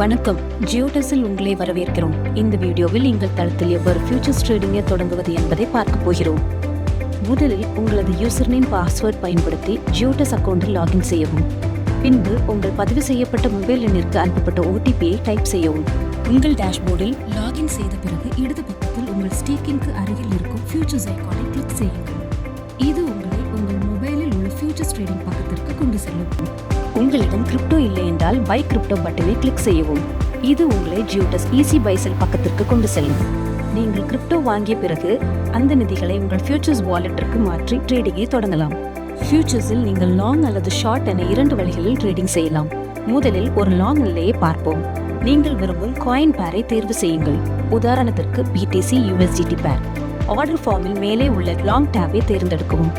வணக்கம். ஜியோடஸில் உங்களை வரவேற்கிறோம். இந்த வீடியோவில் எங்கள் தளத்தில் எவ்வாறு ஃபியூச்சர்ஸ் ட்ரேடிங்கை தொடங்குவது என்பதை பார்க்க போகிறோம். முதலில் உங்களது யூசர் நேம் பாஸ்வேர்ட் பயன்படுத்தி ஜியோடஸ் அக்கௌண்டில் லாகின் செய்யவும். பின்பு உங்கள் பதிவு செய்யப்பட்ட மொபைல் எண்ணிற்கு அனுப்பப்பட்ட ஓடிபியை டைப் செய்யவும். உங்கள் டேஷ்போர்டில் லாகின் செய்த பிறகு இடது பக்கத்தில் உங்கள் ஸ்டீக்கிங்க்கு அருகில் இருக்கும் ஃபியூச்சர்ஸ் ஐக்கானை கிளிக் செய்யுங்கள். இது உங்களை உங்கள் மொபைலில் உள்ள ஃபியூச்சர்ஸ் ட்ரேடிங் பக்கத்திற்கு கொண்டு செல்லும். உங்களிடம் கிரிப்டோ இல்லை என்றால் பை கிரிப்டோ பட்டனை கிளிக் செய்யவும். இது உங்களை ஜியோடஸ் ஈஸி பைசல் பக்கத்திற்கு கொண்டு செல்லும். நீங்கள் கிரிப்டோ வாங்கிய பிறகு அந்த நிதிகளை உங்கள் ஃபியூச்சர்ஸ் வாலெட்டிற்கு மாற்றி ட்ரேடிங்கை தொடங்கலாம். ஃபியூச்சர்ஸில் நீங்கள் லாங் அல்லது ஷார்ட் என இரண்டு வழிகளில் ட்ரேடிங் செய்யலாம். முதலில் ஒரு லாங் நிலையை பார்ப்போம். நீங்கள் விரும்பும் காயின் பேரை தேர்வு செய்யுங்கள். உதாரணத்திற்கு பிடிசி யூஎஸ்டிடி பேர் ஆர்டர் ஃபார்மில் மேலே உள்ள லாங் டேபை தேர்ந்தெடுக்கவும்.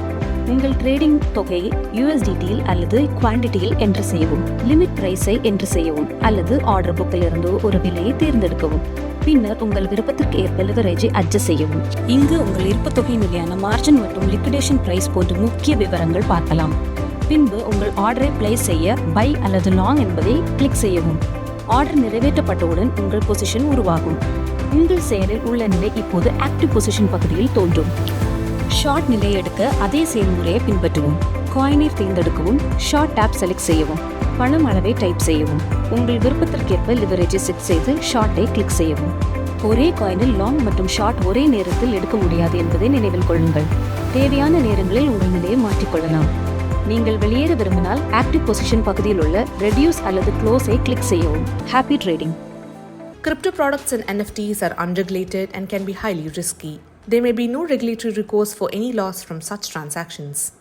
உங்கள் ட்ரேடிங் தொகையை யூஎஸ்டிடியில் அல்லது குவான்டிட்டியில் என்று செய்யவும் லிமிட் பிரைஸை என்று செய்யவும் அல்லது ஆர்டர் புக்கிலிருந்து ஒரு விலையை தேர்ந்தெடுக்கவும். பின்னர் உங்கள் விருப்பத்திற்கு ஏற்ப லிவரேஜை அட்ஜஸ்ட் செய்யவும். இங்கு உங்கள் இருப்பு தொகை நிலையான மார்ஜின் மற்றும் லிக்விடேஷன் பிரைஸ் போன்ற முக்கிய விவரங்கள் பார்க்கலாம். பின்பு உங்கள் ஆர்டரை பிளேஸ் செய்ய பை அல்லது லாங் என்பதை கிளிக் செய்யவும். ஆர்டர் நிறைவேற்றப்பட்டவுடன் உங்கள் பொசிஷன் உருவாகும். உங்கள் செயலில் உள்ள நிலை இப்போது ஆக்டிவ் பொசிஷன் பகுதியில் தோன்றும். ஷார்ட் நிலை எடுக்க அதே செயல்முறையை பின்பற்றவும். காயினை தேர்ந்தெடுக்கவும் ஷார்ட் டேப் செலக்ட் செய்யவும் பணம் அளவை டைப் செய்யவும் உங்கள் விருப்பத்திற்கேற்ப லிவரேஜை செட் செய்து ஷார்ட்டை கிளிக் செய்யவும். ஒரே காயினில் லாங் மற்றும் ஷார்ட் ஒரே நேரத்தில் எடுக்க முடியாது என்பதை நினைவில் கொள்ளுங்கள். தேவையான நேரங்களில் உங்கள் நிலையை மாற்றிக்கொள்ளலாம் நீங்கள் வெளியேற விரும்பினால் ஆக்டிவ் பொசிஷன் பகுதியில் உள்ள ரெடியூஸ் அல்லது க்ளோஸை கிளிக் செய்யவும். Happy trading Crypto products and NFTs are unregulated and can be highly risky. There may be no regulatory recourse for any loss from such transactions.